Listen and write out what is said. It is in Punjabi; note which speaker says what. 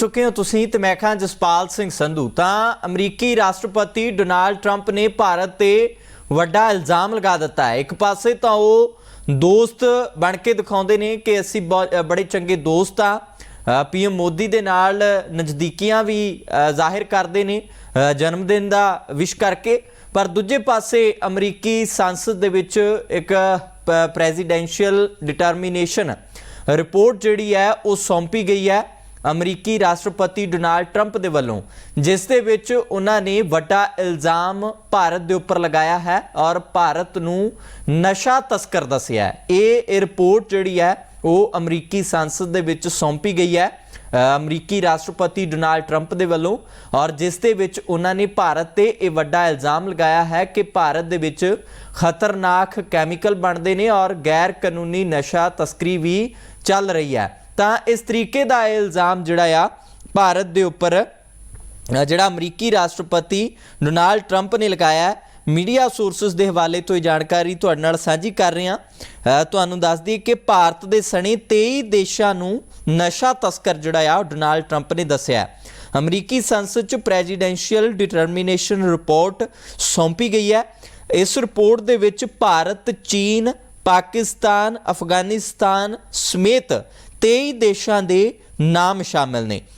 Speaker 1: ਚੁੱਕੇ ਹੋ ਤੁਸੀਂ ਤੇ ਮੈਂ ਖਾਂ ਜਸਪਾਲ ਸਿੰਘ ਸੰਧੂ, ਤਾਂ ਅਮਰੀਕੀ ਰਾਸ਼ਟਰਪਤੀ ਡੋਨਾਲਡ ਟਰੰਪ ਨੇ ਭਾਰਤ ਤੇ ਵੱਡਾ ਇਲਜ਼ਾਮ ਲਗਾ ਦਿੱਤਾ ਹੈ। ਇੱਕ ਪਾਸੇ ਤਾਂ ਉਹ ਦੋਸਤ ਬਣ ਕੇ ਦਿਖਾਉਂਦੇ ਨੇ ਕਿ ਅਸੀਂ ਬਹੁਤ- ਬੜੇ ਚੰਗੇ ਦੋਸਤ ਆ। ਪੀਐਮ ਮੋਦੀ ਦੇ ਨਾਲ ਨਜ਼ਦੀਕੀਆਂ ਵੀ ਜ਼ਾਹਿਰ ਕਰਦੇ ਨੇ ਜਨਮ ਦਿਨ ਦਾ ਵਿਸ਼ ਕਰਕੇ। ਪਰ ਦੂਜੇ ਪਾਸੇ ਅਮਰੀਕੀ ਸੰਸਦ ਦੇ ਵਿੱਚ ਇੱਕ ਪ੍ਰੈਜ਼ੀਡੈਂਸ਼ੀਅਲ ਡਿਟਰਮੀਨੇਸ਼ਨ ਰਿਪੋਰਟ ਜਿਹੜੀ ਹੈ, ਉਹ ਸੌਂਪੀ ਗਈ ਹੈ। ਅਮਰੀਕੀ ਰਾਸ਼ਟਰਪਤੀ ਡੋਨਾਲਡ ਟਰੰਪ ਦੇ ਵੱਲੋਂ, ਜਿਸ ਦੇ ਵਿੱਚ ਉਹਨਾਂ ਨੇ ਵੱਡਾ ਇਲਜ਼ਾਮ ਭਾਰਤ ਦੇ ਉੱਪਰ ਲਗਾਇਆ ਹੈ ਔਰ ਭਾਰਤ ਨੂੰ ਨਸ਼ਾ ਤਸਕਰ ਦੱਸਿਆ ਹੈ। ਇਹ ਰਿਪੋਰਟ ਜਿਹੜੀ ਹੈ, ਉਹ ਅਮਰੀਕੀ ਸੰਸਦ ਦੇ ਵਿੱਚ ਸੌਂਪੀ ਗਈ ਹੈ ਅਮਰੀਕੀ ਰਾਸ਼ਟਰਪਤੀ ਡੋਨਾਲਡ ਟਰੰਪ ਦੇ ਵੱਲੋਂ ਔਰ ਜਿਸ ਦੇ ਵਿੱਚ ਉਹਨਾਂ ਨੇ ਭਾਰਤ ਤੇ ਇਹ ਵੱਡਾ ਇਲਜ਼ਾਮ ਲਗਾਇਆ ਹੈ ਕਿ ਭਾਰਤ ਦੇ ਵਿੱਚ ਖਤਰਨਾਕ ਕੈਮੀਕਲ ਬਣਦੇ ਨੇ ਔਰ ਗੈਰ ਕਾਨੂੰਨੀ ਨਸ਼ਾ ਤਸਕਰੀ ਵੀ ਚੱਲ ਰਹੀ ਹੈ। ਤਾਂ ਇਸ ਤਰੀਕੇ ਦਾ ਇਹ ਇਲਜ਼ਾਮ ਜਿਹੜਾ ਆ ਭਾਰਤ ਦੇ ਉੱਪਰ ਜਿਹੜਾ ਅਮਰੀਕੀ ਰਾਸ਼ਟਰਪਤੀ ਡੋਨਾਲਡ ਟਰੰਪ ਨੇ ਲਗਾਇਆ ਮੀਡੀਆ ਸੋਰਸਸ ਦੇ ਹਵਾਲੇ ਤੋਂ ਇਹ ਜਾਣਕਾਰੀ ਤੁਹਾਡੇ ਨਾਲ ਸਾਂਝੀ ਕਰ ਰਹੇ ਹਾਂ। ਤੁਹਾਨੂੰ ਦੱਸ ਦਈਏ ਕਿ ਭਾਰਤ ਦੇ ਸਣੇ 23 ਦੇਸ਼ਾਂ ਨੂੰ ਨਸ਼ਾ ਤਸਕਰ ਜਿਹੜਾ ਆ ਉਹ ਡੋਨਾਲਡ ਟਰੰਪ ਨੇ ਦੱਸਿਆ ਅਮਰੀਕੀ ਸੰਸਦ ਚ ਪ੍ਰੈਜ਼ੀਡੈਂਸ਼ੀਅਲ ਡਿਟਰਮੀਨੇਸ਼ਨ ਰਿਪੋਰਟ ਸੌਂਪੀ ਗਈ ਹੈ। ਇਸ ਰਿਪੋਰਟ ਦੇ ਵਿੱਚ ਭਾਰਤ, ਚੀਨ, ਪਾਕਿਸਤਾਨ, ਅਫਗਾਨਿਸਤਾਨ ਸਮੇਤ 23 ਦੇਸ਼ਾਂ ਦੇ ਨਾਮ ਸ਼ਾਮਿਲ ਨੇ।